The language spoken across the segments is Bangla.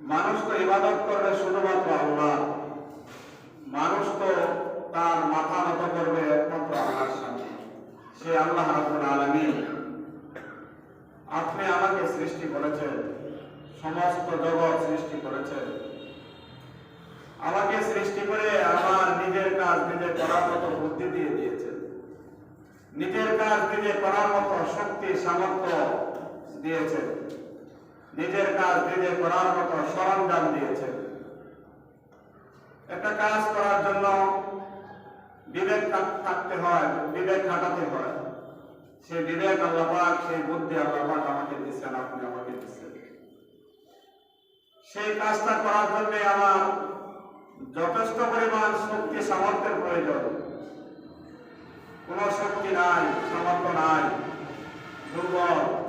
মানুষ তো ইবাদত করবে শুধুমাত্র আল্লাহ। মানুষ তো তার মাথা নত করবে একমাত্র আল্লাহর সামনে। সে আল্লাহ আলামিন। আপনি আমাকে সৃষ্টি করেছেন, সমস্ত জগৎ সৃষ্টি করেছেন। আমাকে সৃষ্টি করে আমার নিজের কাজ নিজে করার মতো বুদ্ধি দিয়ে দিয়েছেন। নিজের কাজ নিজে করার মতো শক্তি, সামর্থ্য দিয়েছেন। নিজের কাজ নিজে করার মতো সরঞ্জাম দিয়েছেন। একটা কাজ করার জন্য বিবেক থাকতে হয়, বিবেক খাটাতে হয়। সেই বিবেক আল্লাপাক সেই বুদ্ধি আল্লাপাক আমাকে দিচ্ছেন আপনি আমাকে দিচ্ছেন সেই কাজটা করার জন্য আমার যথেষ্ট পরিমাণ শক্তি, সামর্থ্যের প্রয়োজন। কোন শক্তি নাই, সামর্থ্য নাই। দুর্বল।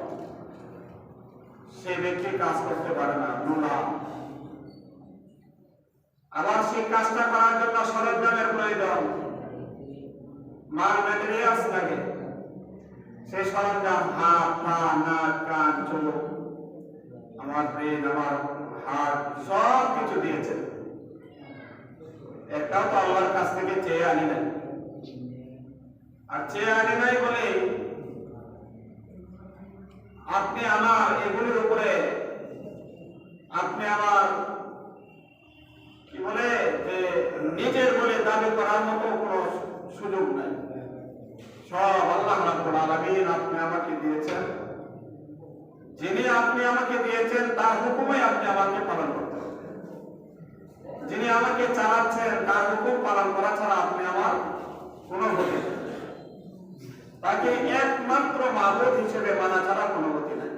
সেই ব্যক্তি কাজ করতে পারে না নোলা আবার সেই কাজটা করার জন্য সরঞ্জামের প্রয়োজন। মাল ম্যাটেরিয়ালস লাগে সেই সরঞ্জাম হাত, পা, নাক, কান, চোখ, আমার ব্রেন, আমার হার্ট সব কিছু দিয়েছেন একটাও তো আল্লাহর কাছ থেকে চেয়ে আনি নাই। আর চেয়ে আনি নাই বলে আপনি আমার এগুলির উপরে, আপনি আমার, কি বলে, যে নিজের বলে দাবি করার মতো কোনো সুযোগ নাই। সব আল্লাহ রাব্বুল আলামিন আপনি আমাকে দিয়েছেন। যিনি আপনি আমাকে দিয়েছেন, তার হুকুমে আপনি আমাকে পালন করতে যিনি আমাকে চালাচ্ছেন, তার হুকুম পালন করা ছাড়া আপনি আমার কোনো নেই। তাকে একমাত্র মাবুদ হিসেবে মানা ছাড়া কোনো গতি নাই।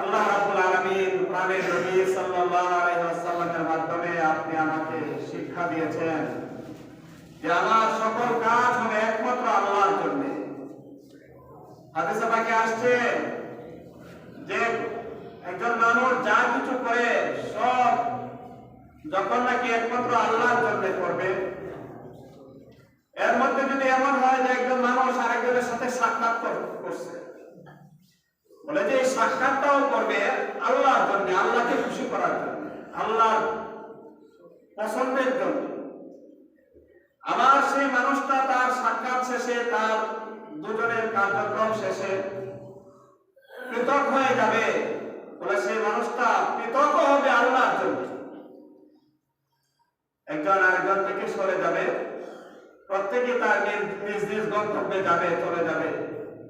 আল্লাহ রাব্বুল আলামিন প্রাণের নবী সাল্লাল্লাহু আলাইহি ওয়াসাল্লামের মাধ্যমে আপনি আমাকে শিক্ষা দিয়েছেন যে আমার সকল কাজ হবে একমাত্র আল্লাহর জন্য। হাদিসে পাকে আসছে যে একজন মানুষ যা কিছু করে সব যখন নাকি একমাত্র আল্লাহর জন্য করবে এর মধ্যে যদি এমন হয় যে একজন মানুষ আরেকজনের সাথে সাক্ষাৎ কর- করছে। বলে যে এই সাক্ষাৎটাও করবে আল্লাহর জন্য, আল্লাহকে খুশি করার জন্য, আল্লাহর পছন্দের জন্য। আবার সেই মানুষটা তার সাক্ষাৎ শেষে, তার দুজনের কার্যক্রম শেষে পৃথক হয়ে যাবে। বলে সেই মানুষটা পৃথক হবে আল্লাহর জন্য। একজন আরেকজন থেকে সরে যাবে। প্রত্যেকে তার নিজ নিজ গন্তব্যে যাবে, চলে যাবে,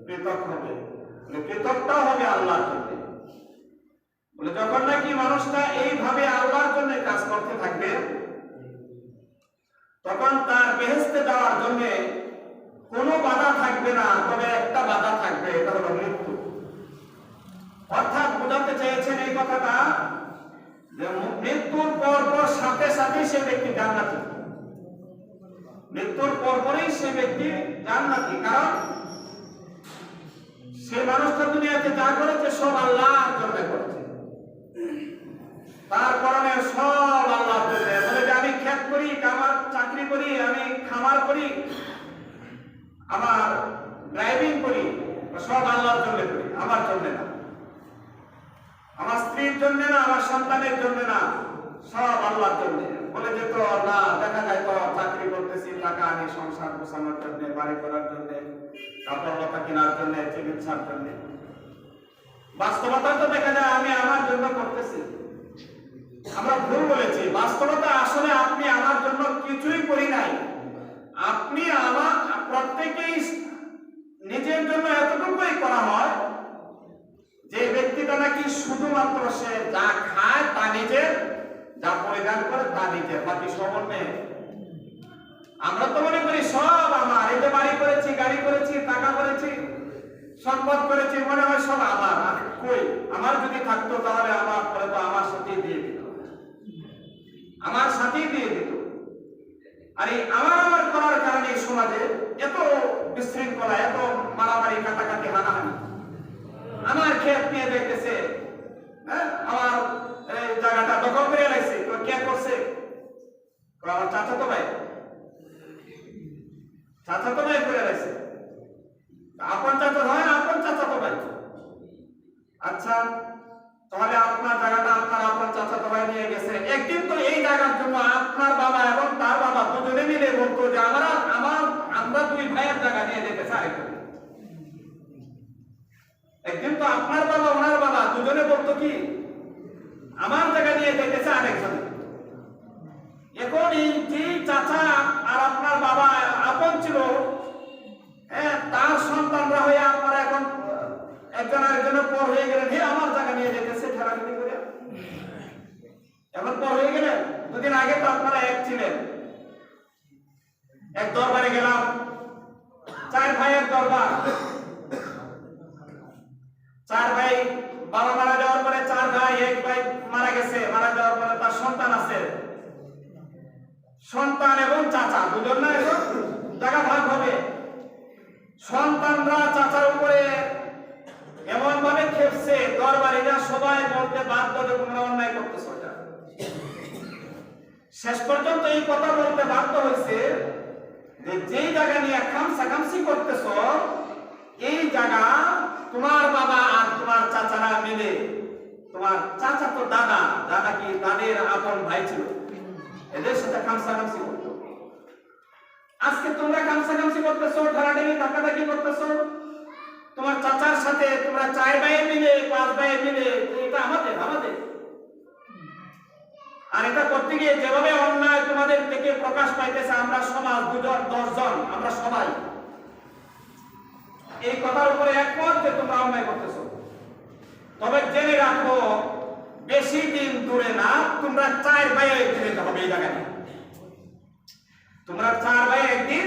পৃথক হবে। বলে পৃথকটাও হবে আল্লাহর বলে যখন নাকি মানুষটা এইভাবে আল্লাহর জন্য কাজ করতে থাকবে, তখন তার বেহেস্তে যাওয়ার জন্য কোনো বাধা থাকবে না, তবে একটা বাধা থাকবে, এটা হলো মৃত্যু। অর্থাৎ বোঝাতে চেয়েছেন এই কথাটা যে মৃত্যুর পর পর সাথে সাথে সে ব্যক্তি জান্নাতি। মৃত্যুর পর পরেই সে ব্যক্তি জান্নাতি, কারণ সে মানুষটা দুনিয়াতে যা করেছে সব আল্লাহর জন্য করেছে। তার কারণে সব আল্লাহর জন্য। বলে যে আমি ক্ষেত করি কামার চাকরি করি, আমি খামার করি, আমার ড্রাইভিং করি, সব আল্লাহর জন্য করি, আমার জন্য না। আমার স্ত্রীর জন্য না, আমার সন্তানের জন্য না, সব আল্লাহর জন্য। বলে যে তো, না, দেখা যায় তো, চাকরি করতেছি, টাকা আনি, সংসার গোছানোর জন্য, বাড়ি করার জন্য কাপড় লতা কেনার জন্য, চিকিৎসার জন্য। বাস্তবতা তো দেখা যায়, আমি আমার জন্য করতেছি। আমরা ভুল বলেছি। বাস্তবতা আসলে আপনি আমার জন্য কিছুই করি নাই। আপনি আমার, প্রত্যেকেই নিজের জন্য এতটুকুই করা হয়, যে ব্যক্তিটা নাকি শুধুমাত্র সে যা খায় তা নিজের যা পরিধান করে তা নিজের বাকি সব অন্যের। আমরা তো মনে করি সব আমার যে বাড়ি করেছি, গাড়ি করেছি, টাকা করেছি, সম্পদ করেছি, মনে হয় সব আমার। কই, আমার যদি থাকতো তাহলে আমার পরে তো আমার সাথেই দিয়ে দিত। আমার সাথেই দিয়ে দিত। আর এই আমার আমার করার কারণে এই সমাজে এত বিশৃঙ্খলা, এত মারামারি, কাটাকাটি, হানাহানি। আমার ক্ষেত নিয়ে দেখতেছে হ্যাঁ? আমার দখল করে রাখছি তো কে করছে? আমার চাচা তো ভাই। চাচা তো ভাই করে রাখছে আপন চাচা হয়, আপন চাচা তো ভাই। আচ্ছা তাহলে আপনার জায়গাটা আপনার আপনার চাচা তো ভাই নিয়ে গেছে। একদিন তো এই জায়গার জন্য আপনার বাবা এবং তার বাবা দুজনে মিলে বলতো যে, আমরা, আমার, আমরা দুই ভাইয়ের জায়গা নিয়ে যেতে চাই। একদিন তো আপনার বাবা, ওনার বাবা দুজনে বলতো কি, আমার ছিল হ্যাঁ, তার সন্তানরা হয়ে আপনারা এখন একজন আরেকজনের পর হয়ে গেলেন। হে আমার জায়গা নিয়ে যেতেছে ঠেলাঠেলি করে। এখন পর হয়ে গেলেন দুদিন আগে তো আপনারা এক ছিলেন। এক দরবারে গেলাম। চার ভাইয়ের দরবার। চার ভাই বাবা মারা যাওয়ার পরে চার ভাই এক ভাই মারা গেছে। মারা যাওয়ার পরে তার সন্তান আছে। সন্তান এবং চাচা দুজন না এখন টাকা ভাগ হবে। সন্তানরা চাচার উপরে এমন ভাবে খেপছে, দরবারিরা সবাই বলতে বাধ্য যে তোমরা অন্যায় করতেছো এটা। শেষ পর্যন্ত এই কথা বলতে বাধ্য হয়েছে যে যেই জায়গা নিয়ে খামসা খামসি করতেছ, এই জায়গা তোমার বাবা আর তোমার চাচারা মিলে। তোমার চাচা তো দাদা দাদা কি তাদের আপন ভাই ছিল? এদের সাথে খামসা খামসি করতো। আজকে তোমরা খামসা খামসি করতেছো ঢাকাঢাকি ধাক্কাধাকি করতেছো। তোমার চাচার সাথে তোমরা চার ভাই মিলে, পাঁচ ভাই মিলে, এটা আমাদের আমাদের। আর এটা করতে গিয়ে যেভাবে অন্যায় তোমাদের থেকে প্রকাশ পাইতেছে, আমরা সমাজ দুজন, দশজন, আমরা সবাই। এই কথার উপরে একমত যে তোমরা অন্যায় করতেছো। তবে জেনে রাখো, বেশি দিন দূরে না, তোমরা চার ভাই ফিরে হবে এই জায়গায়। তোমরা চার ভাই একদিন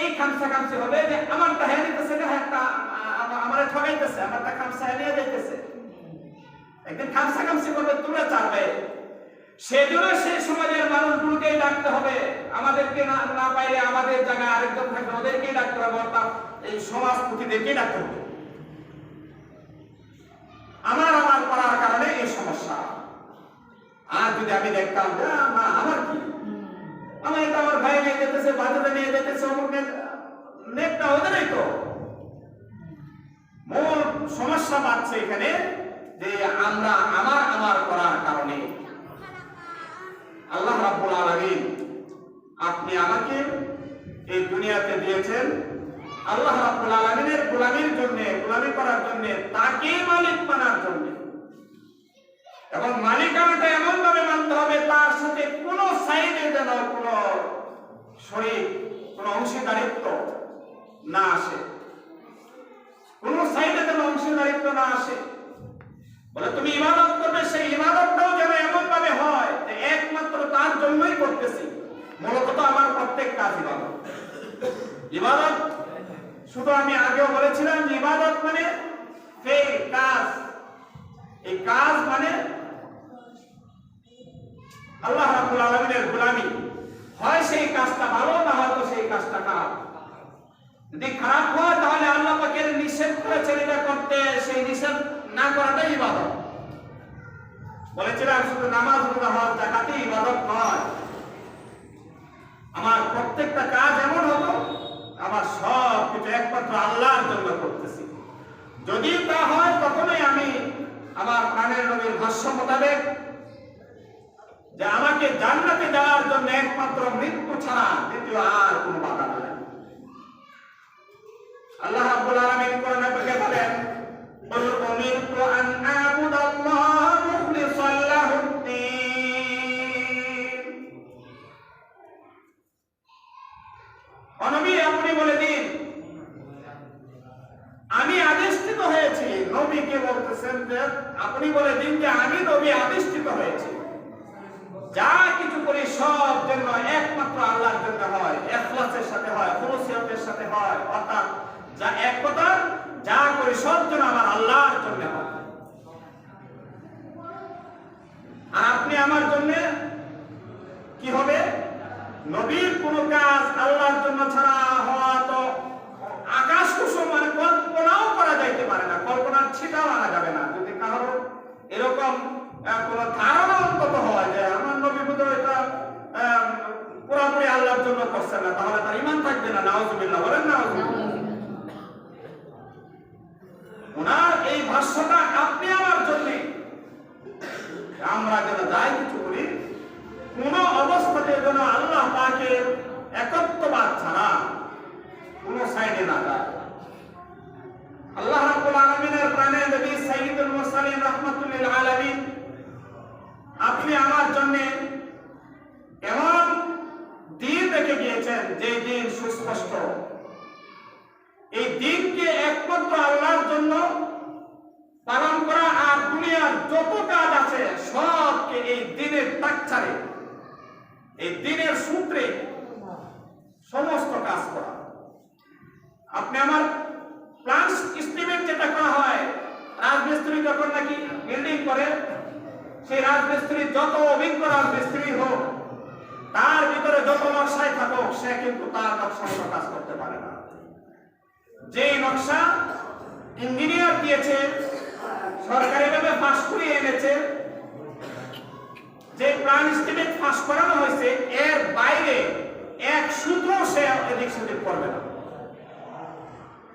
এই খামসা খামসি হবে যে আমারটা হ্যাঁ নিতেছে আমার ঠকাইতেছে আমারটা খামসা নিয়ে যাইতেছে। একদিন খামসা খামসি করবে, তোমরা চার ভাই। সেজন্য সেই সমাজের মানুষগুলোকেই ডাকতে হবে। আমাদেরকে না না পাইলে আমাদের জায়গায় আরেকজন থাকবে, ওদেরকেই ডাকতে হবে, অর্থাৎ এই সমাজ পুঁথিদেরকেই ডাকতে হবে। আমার আমার করার কারণে এই সমস্যা। আর যদি আমি দেখতাম আমার এটা আমার ভাই যেতেছে যেতেছে, অমুক তো। মূল সমস্যা পাচ্ছে এখানে যে আমরা আমার আমার করার কারণে আল্লাহ রাব্বুল আলামিন আপনি আমাকে এই দুনিয়াতে দিয়েছেন। আল্লাহ রাব্বুল আলামিনের গোলামির জন্য, গোলামি করার জন্য, তাকে মালিক মানার জন্য। এবং মালিকানাটা এমন ভাবে মানতে হবে, তার সাথে কোনো সাইডে যেন কোনো শরীর, কোনো অংশীদারিত্ব না আসে। কোনো সাইডে যেন অংশীদারিত্ব না আসে। বলে তুমি ইবাদত করবে, সেই ইবাদতটাও যেন এমন ভাবে হয় যে একমাত্র তার জন্যই করতেছি। মূলত তো আমার প্রত্যেক কাজ ইবাদত। ইবাদত, শুধু আমি আগেও বলেছিলাম, ইবাদত মানে কাজ। এই কাজ মানে আল্লাহ রাব্বুল আলামিনের গোলামি। হয় সেই কাজটা ভালো, না হয়তো সেই কাজটা খারাপ। যদি খারাপ হয়, তাহলে আল্লাহ পাকের নিষেধ করেছেন এটা করতে, সেই নিষেধ না করাটাই ইবাদত। বলেছিলাম, শুধু নামাজ, রোজা, হজ জাকাতই ইবাদত নয়। আমার প্রত্যেকটা কাজ এমন হতো, আমার সব কিছু একমাত্র আল্লাহর জন্য করতেছি। যদি তা হয়, তখনই আমি আমার প্রাণের নবীর ভাষ্য মোতাবেক যে আমাকে জান্নাতে যাওয়ার জন্য একমাত্র মৃত্যু ছাড়া দ্বিতীয় আর কোনো বাধা নাই আল্লাহ রাব্বুল আলামিন কোরআনে বলে বলেন قل أمرت أن أعبد الله مخلصا له الدين অনবী আপনি বলে দিন আমি আদিষ্ঠিত হয়েছি নবীকে বলতেছেন যে আপনি বলে দিন যে আমি নবী আদিষ্ঠিত হয়েছি যা কিছু করি সব জন্য একমাত্র আল্লাহর জন্য হয়। এখলাসের সাথে হয়, খুলুসিয়তের সাথে হয়, অর্থাৎ যা এক কথা, যা করি সব জন্য আমার আল্লাহর জন্য হয়। আপনি আমার জন্য কি হবে? নবীর কোন কাজ আল্লাহর জন্য ছাড়া হওয়া তো আকাশ কুসুম মানে কল্পনাও করা যাইতে পারে না, কল্পনার ছিটাও আনা যাবে না। যদি কারও এরকম কোন ধারণা অন্তত হয় যে আমার নবী বোধ এটা আহ, পুরাপুরি আল্লাহর তাহলে তার ইমান থাকবে না বলেন ওনার এই ভাষ্যটা আপনি আমার জন্য। আমরা যেন যাই কিছু করি কোন অবস্থাতে যেন আল্লাহ তাকে একত্ববাদ ছাড়া কোন সাইডে না যায়। আল্লাহ রাব্বুল আলামিনের প্রাণে নবী সাইয়্যিদুল মুরসালিন রাহমাতুল লিল আলামিন, আপনি আমার জন্য এমন রেখে গিয়েছেন যে দিন সুস্পষ্ট। এই দিনকে একমাত্র আল্লাহর জন্য পালন করা আর দুনিয়ার যত কাজ আছে, সবকে এই দিনের টাকচারে এই দিনের সূত্রে সমস্ত কাজ করা। আপনি আমার প্ল্যান এস্টিমেট যেটা করা হয়, রাজমিস্ত্রি যখন নাকি বিল্ডিং করে, সেই রাজমিস্ত্রি যত অভিজ্ঞ রাজমিস্ত্রি হোক তার ভিতরে যত নকশায় থাকুক, সে কিন্তু তার নকশা মতো কাজ করতে পারে না। যে নকশা ইঞ্জিনিয়ার দিয়েছে সরকারিভাবে পাশ করিয়ে এনেছে, যে প্ল্যান এস্টিমেট পাস করানো হয়েছে, এর বাইরে এক সূত্র সে এদিক সেদিক করবে না।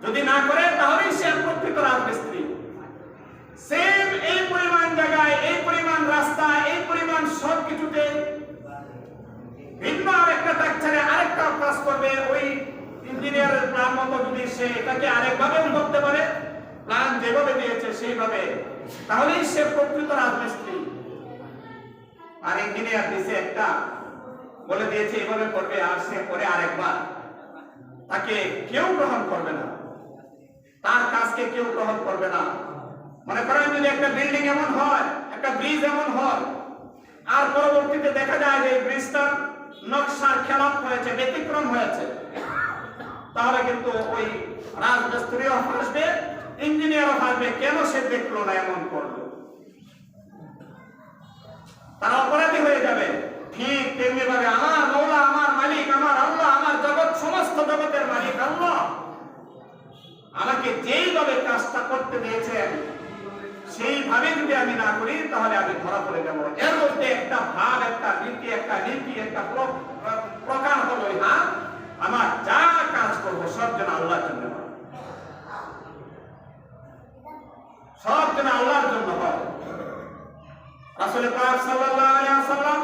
যদি না করে, তাহলেই সে প্রকৃত রাজমিস্ত্রি। সেম এই পরিমাণ জায়গায়, এই পরিমাণ রাস্তা, এই পরিমাণ সব কিছুতে ভিন্ন আরেকটা টাকচারে আরেকটা কাজ করবে, ওই ইঞ্জিনিয়ারের প্ল্যান মতো যদি সে এটাকে আরেকভাবেও করতে পারে প্ল্যান যেভাবে দিয়েছে সেইভাবে। তাহলেই সে প্রকৃত রাজমিস্ত্রি। আর ইঞ্জিনিয়ার দিছে একটা, বলে দিয়েছে এইভাবে করবে আর সে করে আরেকবার। তাকে কেউ গ্রহণ করবে না। তার কাজকে কেউ গ্রহণ করবে না। মনে করেন যদি একটা বিল্ডিং এমন হয়, একটা ব্রিজ এমন হয়, আর পরবর্তীতে দেখা যায় যে এই ব্রিজটা নকশার খেলাপ হয়েছে, ব্যতিক্রম হয়েছে। তাহলে কিন্তু ওই রাজমিস্ত্রিও হাসবে, ইঞ্জিনিয়ারও হাসবে, কেন সে দেখল না এমন করল? তারা অপরাধী হয়ে যাবে। ঠিক তেমনি ভাবে আমার মৌলা, আমার মালিক, আমার আল্লাহ, আমার জগৎ, সমস্ত জগতের মালিক আল্লাহ। আমাকে যেইভাবে কাজটা করতে দিয়েছেন সেইভাবে যদি আমি না করি, তাহলে আমি ধরা পড়ে যাব। এর মধ্যে একটা ভাব একটা নীতি একটা নীতি, একটা প্রকার হলো না আমার যা কাজ করব সব যেন আল্লাহর জন্য হয়। সব যেন আল্লাহর জন্য হয় রাসূল পাক সাল্লাল্লাহু আলাইহি ওয়াসাল্লাম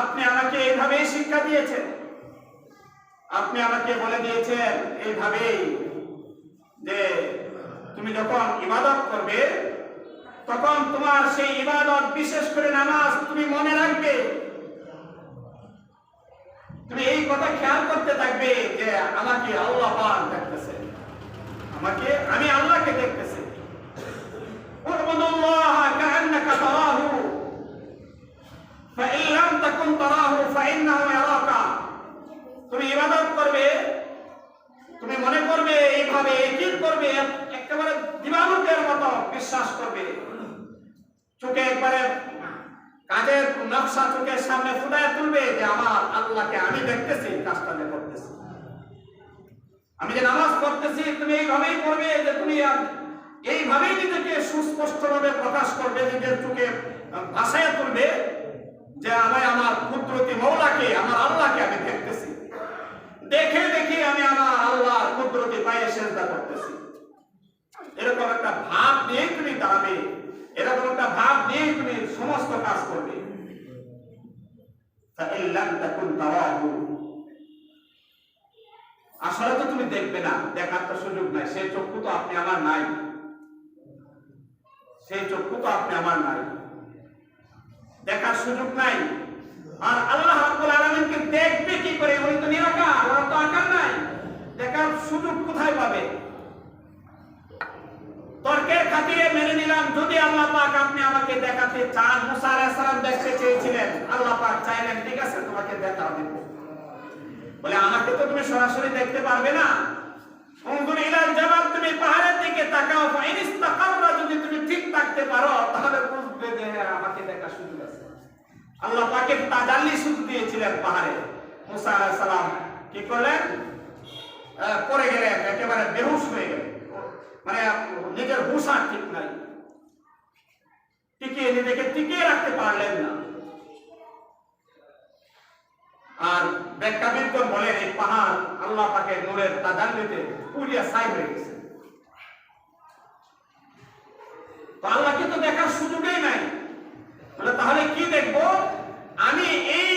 আপনি আমাকে এইভাবেই শিক্ষা দিয়েছেন আপনি আমাকে বলে দিয়েছেন এইভাবেই যে তুমি যখন ইবাদত করবে তখন সেই ইবাদত, বিশেষ করে নামাজ, তুমি মনে রাখবে। তুমি এই কথা খেয়াল করতে থাকবে যে আমাকে আল্লাহ আমাকে আমি যে আমার আল্লাহকে আমি দেখতেছি কাজটা যে করতেছি। আমি যে নামাজ পড়তেছি, তুমি এইভাবেই যে তুমি এইভাবেই নিজেকে সুস্পষ্টভাবে প্রকাশ করবে, নিজের চোখে ভাসায় তুলবে যে আমি আমার কুদরতি মৌলাকে, আমার আল্লাহকে আমি দেখতেছি। দেখে দেখে আমি আমার আল্লাহর কুদরতি পায়ে করতেছি। এরকম একটা ভাব নিয়ে তুমি দাঁড়াবে, এরকম একটা ভাব নিয়ে তুমি সমস্ত কাজ করবে। فإن لم تكن تراه আসলে তো তুমি দেখবে না দেখার তো সুযোগ নাই সেই চক্ষু তো আপনি আমার নাই সেই চক্ষু তো আপনি আমার নাই দেখার সুযোগ নাই আর আল্লাহ রাব্বুল আলামিনকে দেখবে কি করে উনি তো নিরাকার ওরা তো আকার নাই দেখার সুযোগ কোথায় পাবে তর্কের খাতিরে মেনে নিলাম, যদি আল্লাহ পাক আপনি আমাকে দেখাতে চান, মুসা আলাইহিস সালাম দেখতে চেয়েছিলেন, আল্লাহ পাক চাইলেন, ঠিক আছে, তোমাকে দেখা দেব। বলে, আমাকে তো তুমি সরাসরি দেখতে পারবে না। উনজুর ইলাল জাবাল তুমি পাহাড়ের দিকে তাকাও ফাইন ইস্তাকাররা, যদি তুমি ঠিক থাকতে পারো, তাহলে বুঝবে যে আমাকে দেখা সুযোগ আছে। আল্লাহ পাকে তাজাল্লি সুযোগ দিয়েছিলেন পাহাড়ে। মুসা আলাইহিস সালাম কি করলেন? পড়ে গেলেন, একেবারে বেহুশ হয়ে গেলেন। মানে নিজের হুশ ঠিক নাই। টিকিয়ে নিজেকে টিকিয়ে রাখতে পারলেন না। আর ব্যাখ্যাবিদগণ বলেন, এই পাহাড় আল্লাহ পাকের নূরের তাজাল্লিতে পুরিয়া ছাই হয়ে গেছে। আল্লাহকে তো দেখার সুযোগই নাই। তাহলে কি দেখব? আমি এই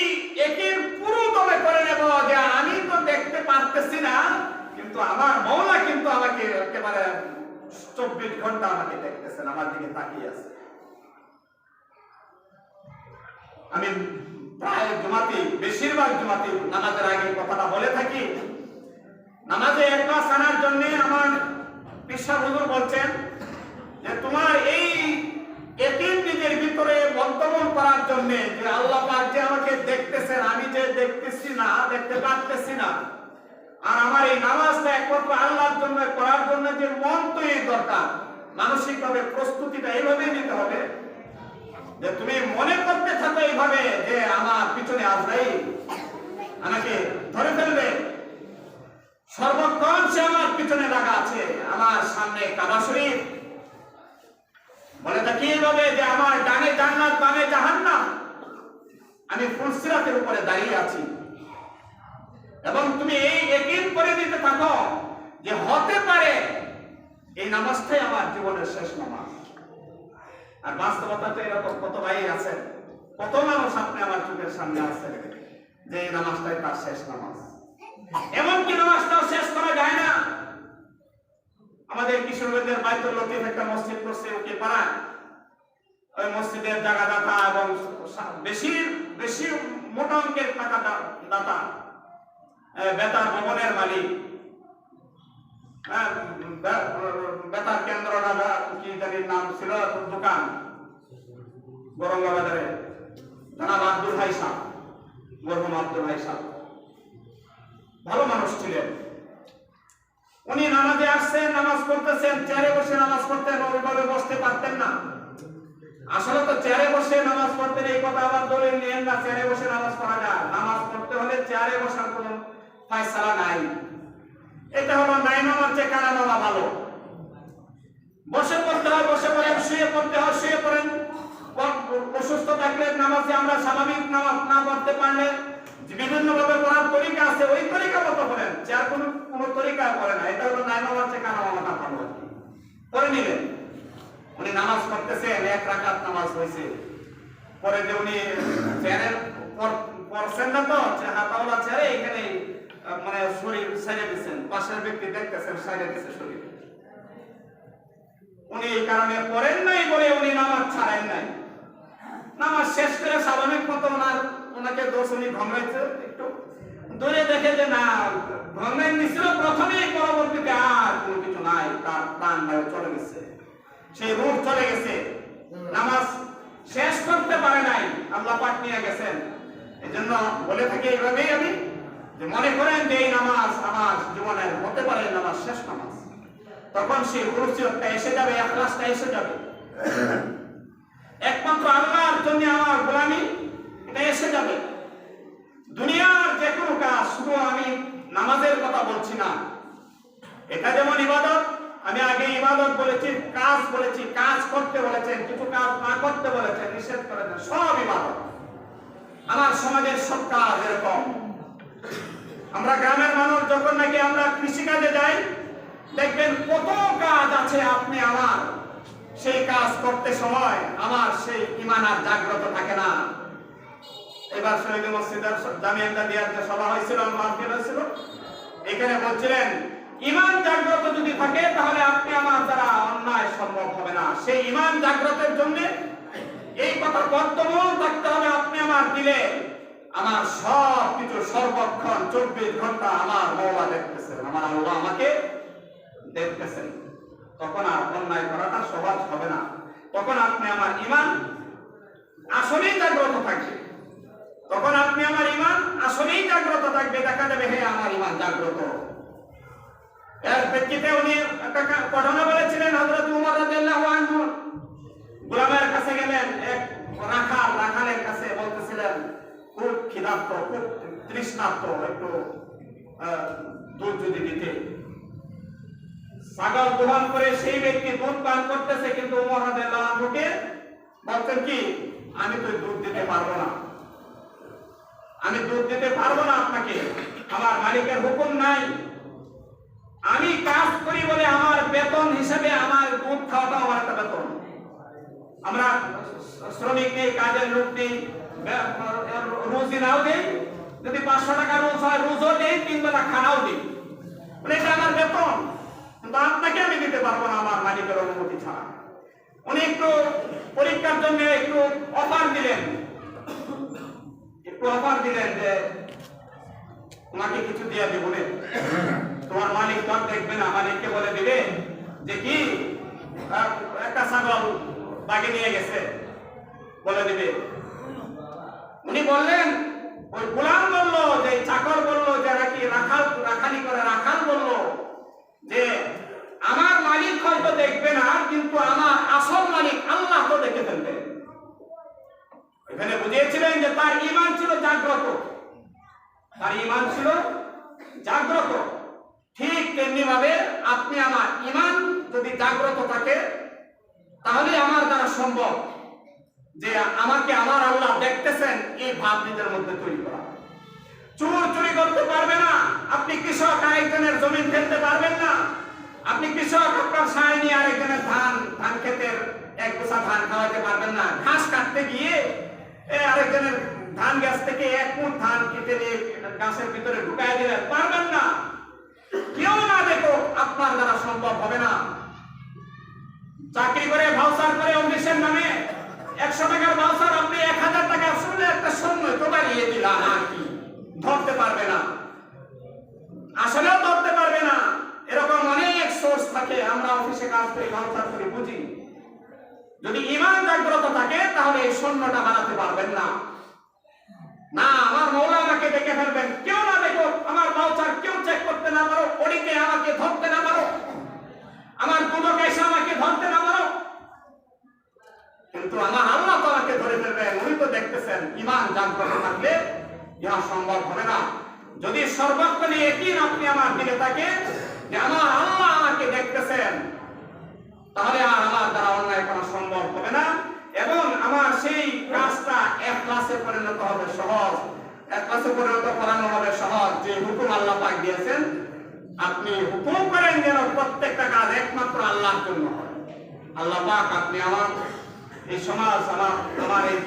একের পুরো দমে করে নেব যে, আমি তো দেখতে পারতেছি না, কিন্তু আমার মৌলা কিন্তু আমাকে একেবারে চব্বিশ ঘণ্টা আমাকে দেখতেছেন, আমার দিকে তাকিয়ে আছে। আমি প্রায় জমাতে বেশিরভাগ জমাতে নামাজের আগে কথাটা বলে থাকি। নামাজে এক মাস আনার জন্য আমার বিশ্বাস হুজুর বলছেন যে, তোমার এই এতিম নিজের ভিতরে বর্তমান করার জন্য যে আল্লাহ পাক যে আমাকে দেখতেছেন, আমি যে দেখতেছি না, দেখতে পারতেছি না আর আমার এই নামাজটা একমাত্র আল্লাহর জন্য করার জন্য যে মন তৈরি দরকার, মানসিকভাবে প্রস্তুতিটা এইভাবে নিতে হবে যে তুমি মনে করতে থাকো এইভাবে যে আমার পিছনে আজরাইল আমাকে ধরে ফেলবে। সর্বক্ষণ সে আমার পিছনে লাগা আছে, আমার সামনে কাবা শরীফ। বলে থাকি এইভাবে যে আমার ডানে জান্নাত, বামে জাহান্নাম। আমি ফুলসিরাতের উপরে দাঁড়িয়ে আছি। এবং তুমি এই একিন করে দিতে থাকো যে হতে পারে এই নামাজটাই আমার জীবনের শেষ নামাজ। আর বাস্তবতা তো এরকম, কত ভাই আছেন কত মানুষ আপনি আমার চোখের সামনে আছেন যে এই নামাজটাই তার শেষ নামাজ। এমনকি নামাজটাও শেষ করা যায় না। আমাদের কিশোরগঞ্জের বাইতুল লতিফ একটা মসজিদ করছে ওকে পাড়ায় ওই মসজিদের জায়গা দাতা এবং বেশি বেশি মোটা অঙ্কের টাকা দাতা। বেতার ভবনের মালিক। হ্যাঁ, বেতার কেন্দ্র কি জানি নাম ছিল দোকান। গরঙ্গাবাজারে জানাব আব্দুল হাই সাহ। আব্দুল হাই সাহ। ভালো মানুষ ছিলেন। উনি নামাজে আসছেন নামাজ পড়তেছেন চেয়ারে বসে নামাজ পড়তেন ওইভাবে বসতে পারতেন না। আসলে তো চেয়ারে বসে নামাজ পড়তেন এই কথা আবার দলিল নিয়েন না চেয়ারে বসে নামাজ পড়া যায়। নামাজ পড়তে হলে চেয়ারে বসার কোনো ফায়সালা নাই। এটা হলো নাই নামার চেয়ে কারা নামা ভালো? বসে পড়তে হয়, বসে পড়েন শুয়ে পড়তে হয়, শুয়ে পড়েন। অসুস্থ থাকলে নামাজে আমরা স্বাভাবিক নামাজ না পড়তে পারলে বিভিন্ন ভাবে পড়ার তরিকা আছে, ওই তরিকা মতো পড়েন। যার কোনো কোনো তরিকা পড়ে না। এটা হলো নাই নামার চেয়ে কারা নামা ভালো? পড়ে নিলেন। উনি নামাজ পড়তেছেন, এক রাকাত নামাজ হয়েছে। পরে যে উনি পর- পড়ছেন না তো হাতাওয়ালা চেয়ারে এখানে মানে শরীর সাইডে দিচ্ছেন পাশের ব্যক্তি দেখতেছেন সাইডে দিচ্ছে শরীর। উনি এই কারণে পড়েন নাই বলে উনি নামাজ ছাড়েন নাই। নামাজ শেষ করে স্বাভাবিক মতো ওনার ওনাকে দোষ উনি ঘমাইছে একটু। দূরে দেখে যে না ঘমের নিছিল, প্রথমেই পরবর্তীতে আর কোনো কিছু নাই, তার প্রাণ চলে গেছে। সেই রূপ চলে গেছে। নামাজ শেষ করতে পারে নাই, আল্লাহ পাক নিয়ে গেছেন। এই জন্য বলে থাকি এইভাবেই আমি। যে মনে করেন যে এই নামাজ আমার জীবনের হতে পারে নামাজ শেষ নামাজ। তখন সেই গুরুত্বটা এসে যাবে এক একলাসটা এসে যাবে। একমাত্র আল্লাহর জন্য আমার গোলামি, এটা এসে যাবে। দুনিয়ার যে কোনো কাজ, শুধু আমি নামাজের কথা বলছি না। এটা যেমন ইবাদত, আমি আগে ইবাদত বলেছি, কাজ বলেছি, কাজ করতে বলেছেন, কিছু কাজ না করতে বলেছেন, নিষেধ করেছেন, সব ইবাদত। আমার সমাজের সব কাজ এরকম। আমরা গ্রামের মানুষ, যখন নাকি আমরা কৃষিকাজে যাই, দেখবেন কত কাজ আছে আপনি আমার সেই কাজ করতে সময় আমার সেই ইমান আর জাগ্রত থাকে না। এবার শহীদ মসজিদের জামিয়ান্দা দিয়ার যে সভা হয়েছিল, মাহফিল হয়েছিল, এখানে বলছিলেন, ইমান জাগ্রত যদি থাকে, তাহলে আপনি আমার দ্বারা অন্যায় সম্ভব হবে না। সেই ইমান জাগ্রতের জন্য এই কথা বর্তমান থাকতে হবে আপনি আমার দিলে। আমার সব কিছু সর্বক্ষণ চব্বিশ ঘণ্টা আমার মৌলা দেখতেছেন। আমার আল্লাহ আমাকে দেখতেছেন। তখন আর অন্যায় করাটা সহজ হবে না। তখন আপনি আমার ইমান আসলেই জাগ্রত থাকবে। তখন আপনি আমার ইমান আসলেই জাগ্রত থাকবে। দেখা যাবে, হে, আমার ইমান জাগ্রত। এর প্রেক্ষিতে উনি একটা ঘটনা বলেছিলেন হযরত উমর রাদিয়াল্লাহু গোলামের কাছে গেলেন, এক রাখাল, রাখালের কাছে বলতেছিলেন খুব ক্ষিধার্ত, খুব তৃষ্ণার্ত একটু দুধ যদি দিতে ছাগল দোহন করে সেই ব্যক্তি দুধ পান করতেছে, কিন্তু উমর রাদিয়াল্লাহু আনহুকে বলতেন কি, আমি তো দুধ দিতে পারব না। আমি দুধ দিতে পারব না আপনাকে। আমার মালিকের হুকুম নাই। আমি কাজ করি বলে আমার বেতন হিসেবে আমার দুধ খাওয়াটা আমার একটা বেতন। আমরা শ্রমিক নেই, কাজের লোক নেই। রুজি নাও দেই, যদি পাঁচশো টাকা রোজ হয়, রোজও দেই, তিন বেলা খানাও দিই। মানে এটা আমার বেতন। কিন্তু আপনাকে আমি দিতে পারব না আমার মালিকের অনুমতি ছাড়া। উনি একটু পরীক্ষার জন্য একটু অফার দিলেন। একটু অফার দিলেন যে, তোমাকে কিছু দিয়ে দেব। তোমার মালিক তো দেখবে না, মালিককে বলে দিবে যে, কি? একটা ছাগল বাগে নিয়ে গেছে। বলে দিবে। উনি বললেন, ওই গোলাম বলল, যে চাকর বলল, যে নাকি রাখাল, রাখালি করে রাখাল বলল, যে আমার মালিক হয়তো দেখবে না, কিন্তু আমার আসল মালিক আল্লাহ তো দেখে ফেলবে। এখানে বুঝিয়েছিলেন যে তার ইমান ছিল জাগ্রত। তার ইমান ছিল জাগ্রত। ঠিক তেমনি ভাবে আপনি আমার ইমান যদি জাগ্রত থাকে, তাহলে আমার দ্বারা সম্ভব। যে আমাকে আমার আল্লাহ দেখতেছেন, এই ভাব নিজের মধ্যে তৈরি করা। চোর চুরি করতে পারবে না। আপনি কৃষক, আরেকজনের জমি ফেলতে পারবেন না। আপনি কৃষক, আপনার সায় নিয়ে আরেকজনের ধান ধান ক্ষেতের এক গোছা ধান খাওয়াতে পারবেন না। ঘাস কাটতে গিয়ে আরেকজনের ধান গাছ থেকে এক মুঠ ধান কেটে নিয়ে গাছের ভিতরে ঢুকাই দিলেন। পারবেন না। কেউ না দেখো আপনার দ্বারা সম্ভব হবে না। চাকরি করে, ভাউচার করে, অফিসের নামে একশো টাকার ভাউচার আপনি এক হাজার টাকা শুনলে একটা শূন্য দিলাম আর কি। ধরতে পারবে না। ধরতে পারবে না। এরকম অনেক সোর্স থাকে, আমরা অফিসে কাজ করি করি, বুঝি? যদি ইমান জাগ্রত থাকে, তাহলে এই শূন্যটা বাড়াতে পারবেন না। না, আমার মৌলা আমাকে দেখে ফেলবেন। কেউ না দেখো আমার ভাউচার কেউ চেক করতে না পারো ওডিকে আমাকে ধরতে না পারো আমার দুদক এসে আমাকে ধরতে না পারো কিন্তু আল্লাহ তো আমাকে ধরে ফেলবেন উনি তো দেখতেছেন ইমান জাগ্রত থাকলে ইহা সম্ভব হবে না। যদি সর্বক্ষণে একই আপনি আমার দিলে থাকে যে আমার আল্লাহ আমাকে দেখতেছেন, তাহলে আর আমার দ্বারা অন্যায় করা সম্ভব হবে না। এবং আমার সেই কাজটা এক ক্লাসে পরিণত হবে সহজ, এক ক্লাসে পরিণত করানো হবে সহজ। যে হুকুম আল্লাহ পাক দিয়েছেন, আপনি হুকুম করেন যেন প্রত্যেকটা কাজ একমাত্র আল্লাহর জন্য হয়। আল্লাহ পাক আপনি আমার এই সমাজ, আমার আমার এই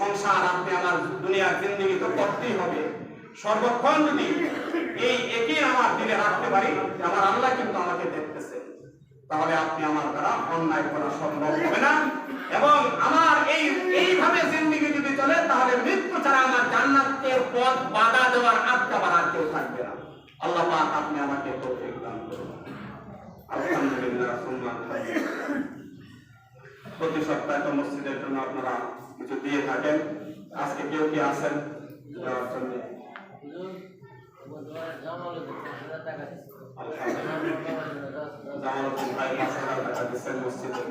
সংসার, আপনি আমার দুনিয়ার জিন্দগি তো করতেই হবে। সর্বক্ষণ যদি এই একই আমার দিলে রাখতে পারি আমার আল্লাহ কিন্তু আমাকে দেখতেছে, তাহলে আপনি আমার দ্বারা অন্যায় করা সম্ভব হবে না। এবং আমার এই, এইভাবে জিন্দগি যদি চলে, তাহলে মৃত্যু ছাড়া আমার জান্নাতের পথ বাধা দেওয়ার আটকা বাড়ার কেউ থাকবে না। আল্লাহ পাক আপনি আমাকে তৌফিক দান করুন। আলহামদুলিল্লাহ সুন্নাহ প্রতি সপ্তাহে তো মসজিদের জন্য আপনারা কিছু দিয়ে থাকেন। আজকে কেউ কি আসেন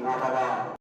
মা বাবা